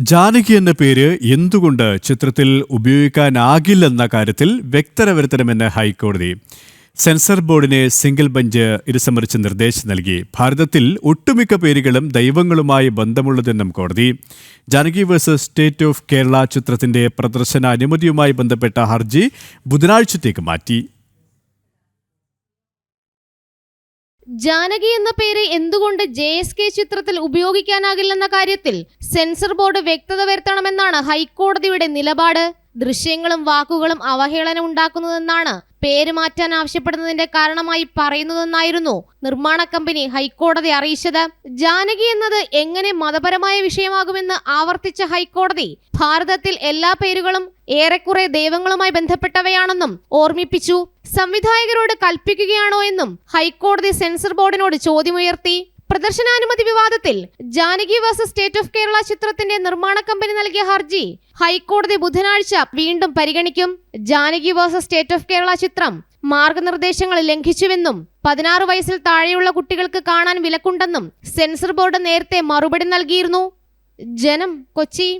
ജാനകി എന്ന പേര് എന്തുകൊണ്ട് ചിത്രത്തിൽ ഉപയോഗിക്കാനാകില്ലെന്ന കാര്യത്തിൽ വ്യക്തത വരുത്തണമെന്ന് ഹൈക്കോടതി. സെൻസർ ബോർഡിനെ സിംഗിൾ ബെഞ്ച് ഇത് സംബന്ധിച്ച് നിർദ്ദേശം നൽകി. ഭാരതത്തിൽ ഒട്ടുമിക്ക പേരുകളും ദൈവങ്ങളുമായി ബന്ധമുള്ളതെന്നും കോടതി. Janaki versus state of Kerala ചിത്രത്തിന്റെ പ്രദർശന അനുമതിയുമായി ബന്ധപ്പെട്ട ഹർജി ബുധനാഴ്ചത്തേക്ക് മാറ്റി. ജാനകി എന്ന പേര് എന്തുകൊണ്ട് ജെ എസ് കെ ചിത്രത്തിൽ ഉപയോഗിക്കാനാകില്ലെന്ന കാര്യത്തിൽ സെൻസർ ബോർഡ് വ്യക്തത വരുത്തണമെന്നാണ് ഹൈക്കോടതിയുടെ നിലപാട്. ദൃശ്യങ്ങളും വാക്കുകളും അവഹേളനം ഉണ്ടാക്കുന്നതെന്നാണ് പേര് മാറ്റാൻ ആവശ്യപ്പെടുന്നതിന്റെ കാരണമായി പറയുന്നതെന്നായിരുന്നു നിർമ്മാണ കമ്പനി ഹൈക്കോടതി അറിയിച്ചത്. ജാനകി എന്നത് എങ്ങനെ മതപരമായ വിഷയമാകുമെന്ന് ആവർത്തിച്ച ഹൈക്കോടതി ഭാരതത്തിൽ എല്ലാ പേരുകളും ഏറെക്കുറെ ദൈവങ്ങളുമായി ബന്ധപ്പെട്ടവയാണെന്നും ഓർമ്മിപ്പിച്ചു. സംവിധായകരോട് കൽപ്പിക്കുകയാണോ എന്നും ഹൈക്കോടതി സെൻസർ ബോർഡിനോട് ചോദ്യമുയർത്തി. പ്രദർശനാനുമതി വിവാദത്തിൽ Janaki versus state of Kerala ചിത്രത്തിന്റെ നിർമ്മാണ കമ്പനി നൽകിയ ഹർജി ഹൈക്കോടതി ബുധനാഴ്ച വീണ്ടും പരിഗണിക്കും. Janaki versus state of Kerala ചിത്രം മാർഗനിർദ്ദേശങ്ങൾ ലംഘിച്ചുവെന്നും പതിനാറ് വയസ്സിൽ താഴെയുള്ള കുട്ടികൾക്ക് കാണാൻ വിലക്കുണ്ടെന്നും സെൻസർ ബോർഡ് നേരത്തെ മറുപടി നൽകിയിരുന്നു. ജനം കൊച്ചി.